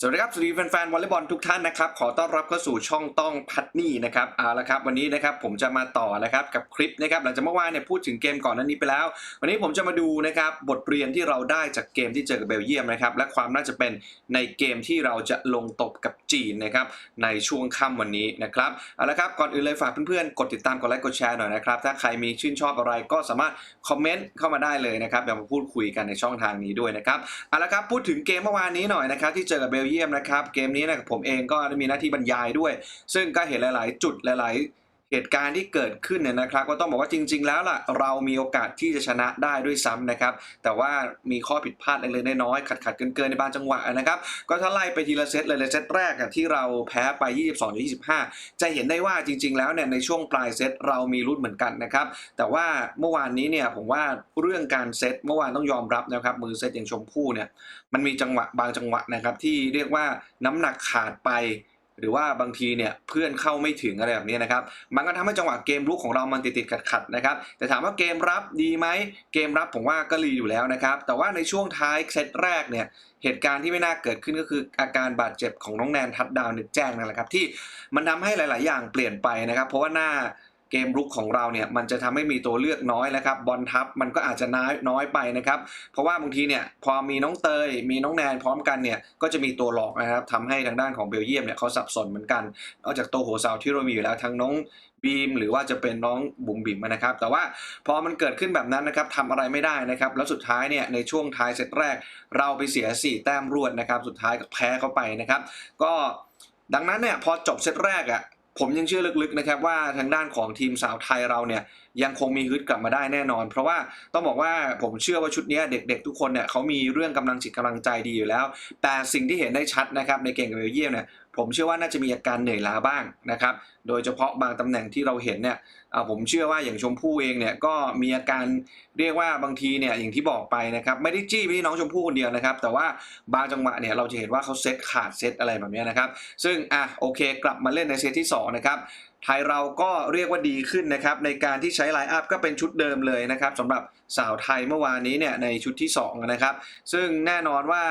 สวัสดีครับสวัสดีแฟนๆวอลเลย์บอลทุกท่านนะครับขอต้อนรับเข้าสู่ช่องต้องพัดนี่นะครับเอาละครับวันนี้นะครับผมจะมาต่อนะครับกับคลิปนะครับหลังจากเมื่อวานเนี่ยพูดถึงเกมก่อนหน้านี้ไปแล้ว วันนี้ผมจะมาดูนะครับบทเรียนที่เราได้จากเกมที่เจอกับเบลเยียมนะครับและความน่าจะเป็นในเกมที่เราจะลงตบกับจีนนะครับในช่วงค่ำวันนี้นะครับเอาละครับก่อนอื่นเลยฝากเพื่อนๆกดติดตามกดไลค์กดแชร์หน่อยนะครับถ้าใครมีชื่นชอบอะไรก็สามารถคอมเมนต์เข้ามาได้เลยนะครับเดี๋ยวมาพูดคุยกันในช่องทางนี้ด้วยนะครับเอาละครับพูดถึงเกมเมื่อวานนี้หน่อยนะครับที่เจอกับเบลเยียมนะครับ เกมนี้นะผมเองก็ได้มีหน้าที่บรรยายด้วย ซึ่งก็เห็นหลาย ๆ จุดหลาย ๆ เหตุการณ์ที่เกิดขึ้นเนี่ยนะครับ ก็ต้องบอกว่าจริง ๆ แล้วล่ะเรามีโอกาสที่จะชนะได้ด้วยซ้ำนะครับ แต่ว่ามีข้อผิดพลาดเล็กๆน้อยๆขัดๆเกินๆในบางจังหวะนะครับ ก็ถ้าไล่ไปทีละเซตเลยเซตแรกที่เราแพ้ไป 22 25 จะเห็นได้ว่าจริง ๆ แล้วเนี่ยในช่วงปลายเซตเรามีลุ้นเหมือนกันนะครับแต่ว่าเมื่อวานนี้เนี่ยผมว่าเรื่องการเซตเมื่อวานต้องยอมรับนะครับมือเซตอย่างชมพู่เนี่ยมันมีจังหวะบางจังหวะนะครับที่เรียกว่าน้ำหนักขาดไป หรือว่าบางทีเนี่ยเพื่อนเข้าไม่ถึงอะไรแบบนี้นะครับ มันก็ทำให้จังหวะเกมรุกของเรามันติดติดขัดขัดนะครับ แต่ถามว่าเกมรับดีไหม เกมรับผมว่าก็รีอยู่แล้วนะครับ แต่ว่าในช่วงท้ายเซตแรกเนี่ย เหตุการณ์ที่ไม่น่าเกิดขึ้นก็คืออาการบาดเจ็บของน้องแนนทัดดาวนึกแจ้งนั่นแหละครับ ที่มันทำให้หลาย ๆ อย่างเปลี่ยนไปนะครับ เพราะว่าหน้า เกมรุกของเราเนี่ยมันจะทำให้มีตัวเลือกน้อยนะครับบอลทับมันก็อาจจะน้อยน้อยไปนะครับ เพราะว่าบางทีเนี่ยพอมีน้องเตย มีน้องแนนพร้อมกันเนี่ยก็จะมีตัวหลอกนะครับทำให้ทางด้านของเบลเยียมเนี่ยเขาสับสนเหมือนกันนอกจากตัวโหเซาที่เรามีอยู่แล้วทั้งน้องบีมหรือว่าจะเป็นน้องบุ๋มบิ๋มนะครับ แต่ว่าพอมันเกิดขึ้นแบบนั้นนะครับทำอะไรไม่ได้นะครับ แล้วสุดท้ายเนี่ยในช่วงท้ายเซตแรก เราไปเสีย 4 แต้มรวดนะครับ สุดท้ายก็แพ้เข้าไปนะครับ ก็ดังนั้นเนี่ยพอจบเซตแรกอะ ผมยังเชื่อลึกๆนะครับว่าทางด้านของทีมสาวไทยเราเนี่ยยังคงมีฮึดกลับมาได้แน่นอน เพราะว่าต้องบอกว่าผมเชื่อว่าชุดนี้เด็กๆ ทุกคนเนี่ยเขามีเรื่องกำลังจิตกำลังใจดีอยู่แล้ว แต่สิ่งที่เห็นได้ชัดนะครับในเกมกับเบลเยียมเนี่ย ผมเชื่อว่าน่าจะมีอาการเหนื่อยล้าบ้างนะครับ โดยเฉพาะบางตำแหน่งที่เราเห็นเนี่ยผมเชื่อว่าอย่างชมพู่เองเนี่ยก็มีอาการเรียกว่าบางทีเนี่ยอย่างที่บอกไปนะครับไม่ได้จี้ไปที่น้องชมพู่คนเดียวนะครับ แต่ว่าบางจังหวะเนี่ยเราจะเห็นว่าเขาเซตขาดเซตอะไรแบบนี้นะครับ ซึ่งอะโอเค กลับมาเล่นในเซตที่2นะครับไทยเราก็เรียกว่าดีขึ้นนะครับในการที่ใช้ไลน์อัพก็เป็นชุดเดิมเลยนะครับสำหรับสาวไทยเมื่อวานนี้เนี่ยในชุดที่2นะครับซึ่งแน่นอนว่า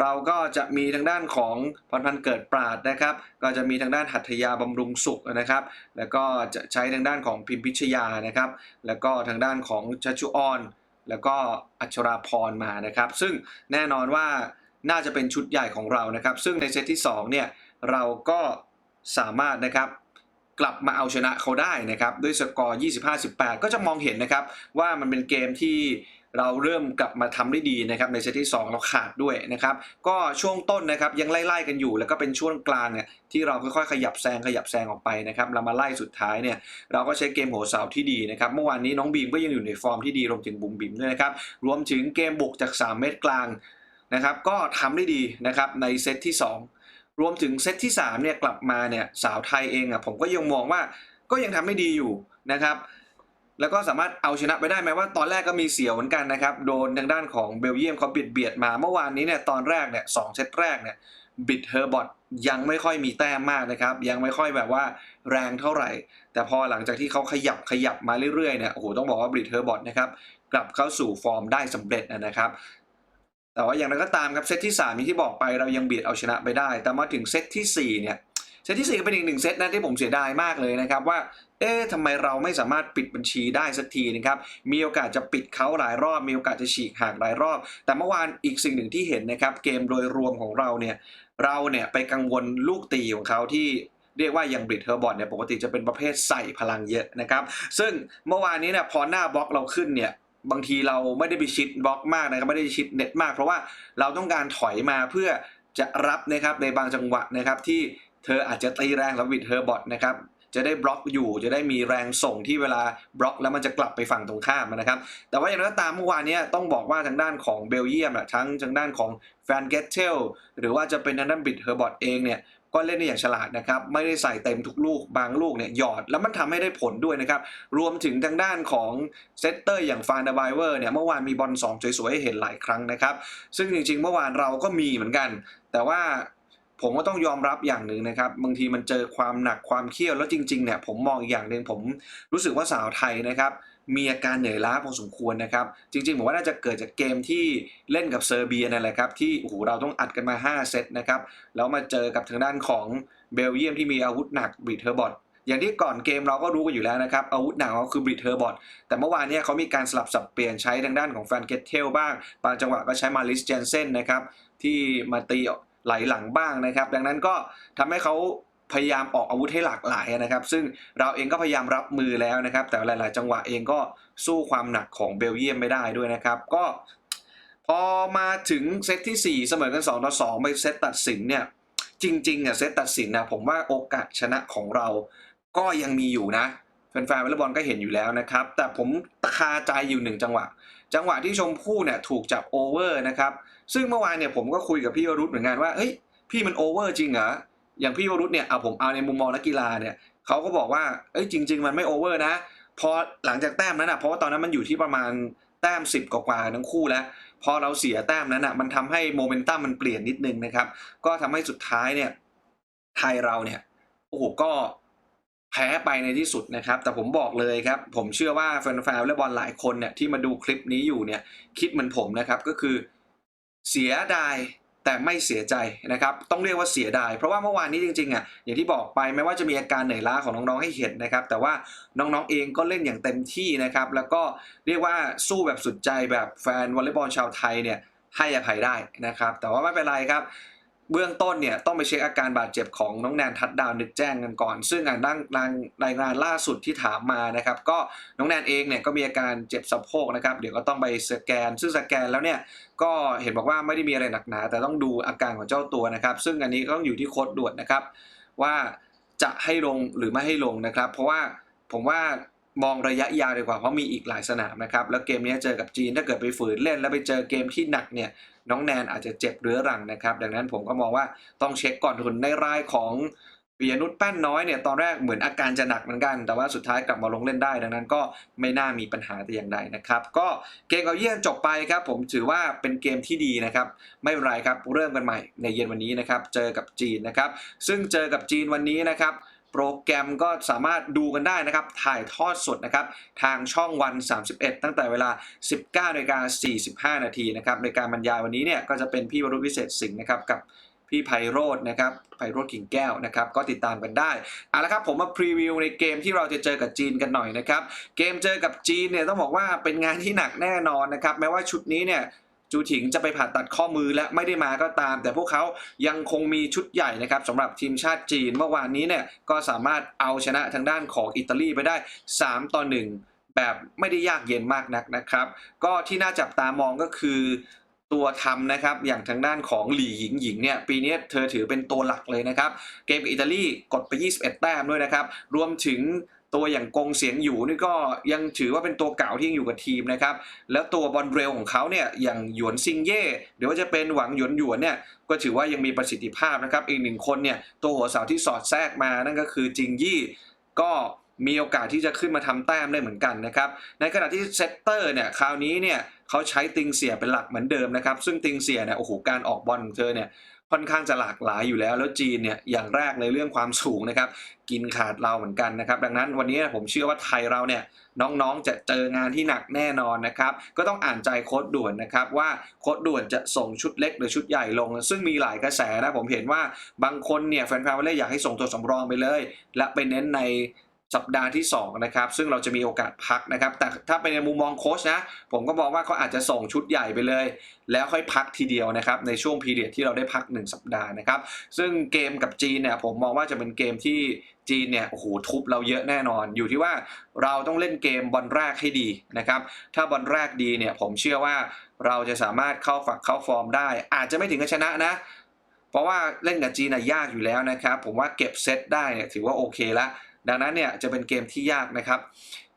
เราก็จะมีทางด้านของพรพันธ์เกิดปราดนะครับ ก็จะมีทางด้านหัตถยาบำรุงสุขนะครับ แล้วก็จะใช้ทางด้านของพิมพิชยานะครับ แล้วก็ทางด้านของชัชชุออน แล้วก็อัชราพรมานะครับ ซึ่งแน่นอนว่าน่าจะเป็นชุดใหญ่ของเรานะครับ ซึ่งในเซตที่2เนี่ยเราก็สามารถนะครับกลับมาเอาชนะเขาได้นะครับ ด้วยสกอร์ 25-18 ก็จะมองเห็นนะครับว่ามันเป็นเกมที่ เราเริ่มกลับมาทำได้ดีนะครับในเซตที่ 2 เราขาดด้วยนะครับ ก็ช่วงต้นนะครับยังไล่ๆกันอยู่ แล้วก็เป็นช่วงกลางเนี่ยที่เราค่อยๆขยับแซงขยับแซงออกไปนะครับเรามาไล่สุดท้ายเนี่ยเราก็ใช้เกมโหเสาที่ดีนะครับเมื่อวานนี้น้องบีมก็ยังอยู่ในฟอร์มที่ดีรวมถึงบุ๋มบิมด้วยนะครับรวมถึงเกมบุกจาก 3 เมตรกลางนะครับก็ทำได้ดีนะครับในเซตที่ 2 รวมถึงเซตที่3เนี่ยกลับมาเนี่ยสาวไทยเองอะผมก็ยังมองว่าก็ยังทำได้ดีอยู่นะครับ แล้วก็สามารถเอาชนะไปได้ไหมว่าตอนแรกก็มีเสียวเหมือนกันนะครับ โดนทางด้านของเบลเยียมเขาเบียดเบียดมาเมื่อวานนี้เนี่ยตอนแรกเนี่ยสองเซตแรกเนี่ยบิดเฮอร์บอทยังไม่ค่อยมีแต้มมากนะครับ ยังไม่ค่อยแบบว่าแรงเท่าไหร่ แต่พอหลังจากที่เขาขยับขยับมาเรื่อยๆเนี่ยโอ้โหต้องบอกว่าบิดเฮอร์บอทนะครับกลับเข้าสู่ฟอร์มได้สำเร็จนะครับแต่ว่าอย่างไรก็ตามครับเซตที่3นี้ที่บอกไปเรายังเบียดเอาชนะไปได้ แต่มาถึงเซตที่4เนี่ย ซตที่ 4 ก็เป็นอีกหนึ่งเซตนะที่ผมเสียดายมากเลยนะครับว่า เอ๊ะทำไมเราไม่สามารถปิดบัญชีได้สักทีนะครับ มีโอกาสจะปิดเขาหลายรอบ มีโอกาสจะฉีกหักหลายรอบ แต่เมื่อวานอีกสิ่งหนึ่งที่เห็นนะครับ เกมโดยรวมของเราเนี่ย เราเนี่ยไปกังวลลูกตีของเขาที่เรียกว่าอย่างบริดเทอร์บอลเนี่ยปกติจะเป็นประเภทใส่พลังเยอะนะครับ ซึ่งเมื่อวานนี้เนี่ยพอหน้าบล็อกเราขึ้นเนี่ยบางทีเราไม่ได้ไปชิดบล็อกมากนะครับไม่ได้ชิดเน็ตมาก เพราะว่าเราต้องการถอยมาเพื่อจะรับนะครับในบางจังหวะนะครับที่ เธออาจจะตีแรงแล้ววิดเธอบอทนะครับจะได้บล็อกอยู่จะได้มีแรงส่งที่เวลาบล็อกแล้วมันจะกลับไปฝั่งตรงข้ามนะครับ แต่ว่าอย่างไรก็ตามเมื่อวานเนี้ยต้องบอกว่าทางด้านของเบลเยียมอะทั้งทางด้านของแฟนเกตเทลหรือว่าจะเป็นทางด้านบิดเฮอร์บอทเองเนี่ยก็เล่นได้อย่างฉลาดนะครับ ไม่ได้ใส่เต็มทุกลูกบางลูกเนี่ยหยอดแล้วมันทำให้ได้ผลด้วยนะครับ รวมถึงทางด้านของเซตเตอร์อย่างฟานดอร์ไบเวอร์เนี่ยเมื่อวานมีบอล2สวยๆให้เห็นหลายครั้งนะครับ ซึ่งจริงๆ เมื่อวานเราก็มีเหมือนกัน แต่ว่า ผมก็ต้องยอมรับอย่างหนึ่งนะครับ บางทีมันเจอความหนักความเขี้ยวแล้วจริงๆเนี่ยผมมองอีกอย่างหนึ่งผมรู้สึกว่าสาวไทยนะครับ มีอาการเหนื่อยล้าพอสมควรนะครับ จริงๆผมว่าน่าจะเกิดจากเกมที่เล่นกับเซอร์เบียนั่นแหละครับ ที่โอ้โหเราต้องอัดกันมา 5 เซตนะครับ แล้วมาเจอกับทางด้านของเบลเยียมที่มีอาวุธหนักบริเทอร์บอทอย่างที่ก่อนเกมเราก็รู้กันอยู่แล้วนะครับ อาวุธหนักเขาคือบริเทอร์บอทแต่เมื่อวานเนี่ยเขามีการสลับสับเปลี่ยนใช้ทางด้านของแฟนเกตเทลบ้าง บางจังหวะก็ใช้มาลิสเจนเซนนะครับ ที่มาตี ไหลหลังบ้างนะครับ ดังนั้นก็ทำให้เขาพยายามออกอาวุธให้หลากหลายนะครับ ซึ่งเราเองก็พยายามรับมือแล้วนะครับ แต่หลาย ๆ จังหวะเองก็สู้ความหนักของเบลเยียมไม่ได้ด้วยนะครับ ก็พอมาถึงเซตที่ 4 เสมอกัน2ต่อ2ไปเซตตัดสินเนี่ยจริงๆอะเซตตัดสินนะผมว่าโอกาสชนะของเราก็ยังมีอยู่นะแฟนๆวอลเลย์บอลก็เห็นอยู่แล้วนะครับ แต่ผมคาใจอยู่หนึ่งจังหวะ จังหวะที่ชมพู่เนี่ยถูกจับโอเวอร์นะครับ ซึ่งเมื่อวานเนี่ยผมก็คุยกับพี่วรุษเหมือนกันว่าเฮ้ยพี่มันโอเวอร์จริงเหรออย่างพี่วรุษเนี่ยเอาผมเอาในมุมมองนักกีฬาเนี่ยเขาก็บอกว่าเอ้ยจริง ๆ มันไม่โอเวอร์นะพอหลังจากแต้มนั้นอะเพราะว่าตอนนั้นมันอยู่ที่ประมาณแต้ม 10 กว่าทั้งคู่แล้ว พอเราเสียแต้มนั้นอะมันทำให้โมเมนตัมมันเปลี่ยนนิดนึงนะครับ ก็ทำให้สุดท้ายเนี่ยไทยเราเนี่ยโอ้โหก็แพ้ไปในที่สุดนะครับ แต่ผมบอกเลยครับ ผมเชื่อว่าแฟนๆและบอลหลายคนเนี่ยที่มาดูคลิปนี้อยู่เนี่ยคิดเหมือนผมนะครับก็คือ เสียดายแต่ไม่เสียใจนะครับ ต้องเรียกว่าเสียดาย เพราะว่าเมื่อวานนี้จริงๆอะอย่างที่บอกไปไม่ว่าจะมีอาการเหนื่อยล้าของน้องๆให้เห็นนะครับ แต่ว่าน้องๆเองก็เล่นอย่างเต็มที่นะครับ แล้วก็เรียกว่าสู้แบบสุดใจแบบแฟนวอลเลย์บอลชาวไทยเนี่ยให้อภัยได้นะครับ แต่ว่าไม่เป็นไรครับ เบื้องต้นเนี่ยต้องไปเช็คอาการบาดเจ็บของน้องแนนทัดดาวนึกแจ้งกันก่อน ซึ่งอ่านดังรายรายงานล่าสุดที่ถามมานะครับ ก็น้องแนนเองเนี่ยก็มีอาการเจ็บสะโพกนะครับ เดี๋ยวก็ต้องไปสแกน ซึ่งสแกนแล้วเนี่ยก็เห็นบอกว่าไม่ได้มีอะไรหนักหนา แต่ต้องดูอาการของเจ้าตัวนะครับ ซึ่งอันนี้ก็ต้องอยู่ที่โค้ดด่วนนะครับ ว่าจะให้ลงหรือไม่ให้ลงนะครับ เพราะว่าผมว่า มองระยะยาวดีกว่าเพราะมีอีกหลายสนามนะครับ แล้วเกมนี้เจอกับจีนถ้าเกิดไปฝืนเล่น แล้วไปเจอเกมที่หนักเนี่ยน้องแนนอาจจะเจ็บเรื้อรังนะครับ ดังนั้นผมก็มองว่าต้องเช็คก่อนทุนในรายของปิยนุชแป้นน้อยเนี่ยตอนแรกเหมือนอาการจะหนักเหมือนกัน แต่ว่าสุดท้ายกลับมาลงเล่นได้ ดังนั้นก็ไม่น่ามีปัญหาแต่อย่างใดนะครับ ก็เกมกับเยี่ยนจบไปครับ ผมถือว่าเป็นเกมที่ดีนะครับ ไม่เป็นไรครับเริ่มกันใหม่ในเย็นวันนี้นะครับ เจอกับจีนนะครับ ซึ่งเจอกับจีนวันนี้นะครับ โปรแกรมก็สามารถดูกันได้นะครับ ถ่ายทอดสดนะครับ ทางช่องวัน 31 ตั้งแต่เวลา 19นาฬิกา45 นาทีนะครับ ในการบรรยายวันนี้เนี่ยก็จะเป็นพี่วรุษวิเศษสิงห์นะครับกับพี่ไพโรจน์นะครับไพโรจน์กิ่งแก้วนะครับ ก็ติดตามกันได้เอาละครับผมมาพรีวิวในเกมที่เราจะเจอกับจีนกันหน่อยนะครับ เกมเจอกับจีนเนี่ยต้องบอกว่าเป็นงานที่หนักแน่นอนนะครับ แม้ว่าชุดนี้เนี่ย จูถิงจะไปผ่าตัดข้อมือและไม่ได้มาก็ตาม แต่พวกเขายังคงมีชุดใหญ่นะครับสำหรับทีมชาติจีนเมื่อวานนี้เนี่ยก็สามารถเอาชนะทางด้านของอิตาลีไปได้ 3 ต่อ 1 แบบไม่ได้ยากเย็นมากนักนะครับ ก็ที่น่าจับตามองก็คือตัวทำนะครับอย่างทางด้านของหลี่หญิงหญิงเนี่ยปีนี้เธอถือเป็นตัวหลักเลยนะครับ เกมกับอิตาลีกดไป 21 แต้มด้วยนะครับ รวมถึง ตัวอย่างกงเสียงอยู่นี่ก็ยังถือว่าเป็นตัวเก่าที่ยังอยู่กับทีมนะครับ แล้วตัวบอลเร็วของเขาเนี่ยอย่างหยวนซิงเย่หรือว่าจะเป็นหวังหยวนหยวนเนี่ยก็ถือว่ายังมีประสิทธิภาพนะครับ อีกหนึ่งคนเนี่ยตัวหัวเสาที่สอดแทรกมานั่นก็คือจิงยี่ก็มีโอกาสที่จะขึ้นมาทำแต้มได้เหมือนกันนะครับ ในขณะที่เซตเตอร์เนี่ยคราวนี้เนี่ยเขาใช้ติงเสียเป็นหลักเหมือนเดิมนะครับ ซึ่งติงเสียเนี่ยโอ้โหการออกบอลของเธอเนี่ย ค่อนข้างจะหลากหลายอยู่แล้ว แล้วจีนเนี่ยอย่างแรกในเรื่องความสูงนะครับ กินขาดเราเหมือนกันนะครับ ดังนั้นวันนี้ผมเชื่อว่าไทยเราเนี่ยน้องๆจะเจองานที่หนักแน่นอนนะครับ ก็ต้องอ่านใจโค้ดด่วนนะครับ ว่าโค้ดด่วนจะส่งชุดเล็กหรือชุดใหญ่ลง ซึ่งมีหลายกระแสนะผมเห็นว่าบางคนเนี่ยแฟนๆวอลเลย์อยากให้ส่งตัวสำรองไปเลย และไปเน้นใน สัปดาห์ที่2นะครับซึ่งเราจะมีโอกาสพักนะครับ แต่ถ้าเป็นในมุมมองโค้ชนะผมก็มองว่าเขาอาจจะส่งชุดใหญ่ไปเลย แล้วค่อยพักทีเดียวนะครับในช่วงพีเรียดที่เราได้พัก 1 สัปดาห์นะครับซึ่งเกมกับจีนเนี่ยผมมองว่าจะเป็นเกมที่จีนเนี่ยโอ้โหทุบเราเยอะแน่นอน อยู่ที่ว่าเราต้องเล่นเกมบอลแรกให้ดีนะครับถ้าบอลแรกดีเนี่ยผมเชื่อว่าเราจะสามารถเข้าฝักเข้าฟอร์มได้ อาจจะไม่ถึงกับชนะนะ เพราะว่าเล่นกับจีนน่ะยากอยู่แล้วนะครับผมว่าเก็บเซตได้เนี่ยถือว่าโอเคละ ดังนั้นเนี่ยจะเป็นเกมที่ยากนะครับ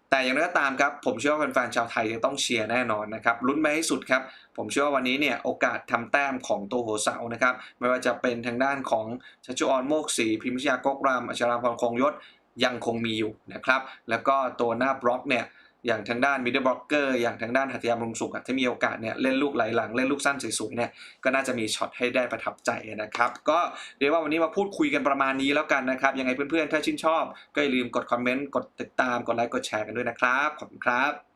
แต่อย่างไรก็ตามครับ ผมเชื่อว่าแฟนๆชาวไทยจะต้องเชียร์แน่นอนนะครับลุ้นไปให้สุดครับ ผมเชื่อว่าวันนี้เนี่ยโอกาสทำแต้มของตัวหัวเสานะครับ ไม่ว่าจะเป็นทางด้านของชัชวอนโมกศรีพิมพิชยากกรามอัชราพรคงยศยังคงมีอยู่นะครับ แล้วก็ตัวหน้าบล็อกเนี่ย อย่างทางด้านมิดเดิลบล็อกเกอร์อย่างทางด้านหัตถยามรงสุขถ้ามีโอกาสเนี่ยเล่นลูกไหลหลังเล่นลูกสั้นสวยๆเนี่ยก็น่าจะมีช็อตให้ได้ประทับใจนะครับ ก็เรียกว่าวันนี้มาพูดคุยกันประมาณนี้แล้วกันนะครับยังไงเพื่อนๆถ้าชื่นชอบ ก็อย่าลืมกดคอมเมนต์กดติดตามกดไลค์กดแชร์กันด้วยนะครับขอบคุณครับ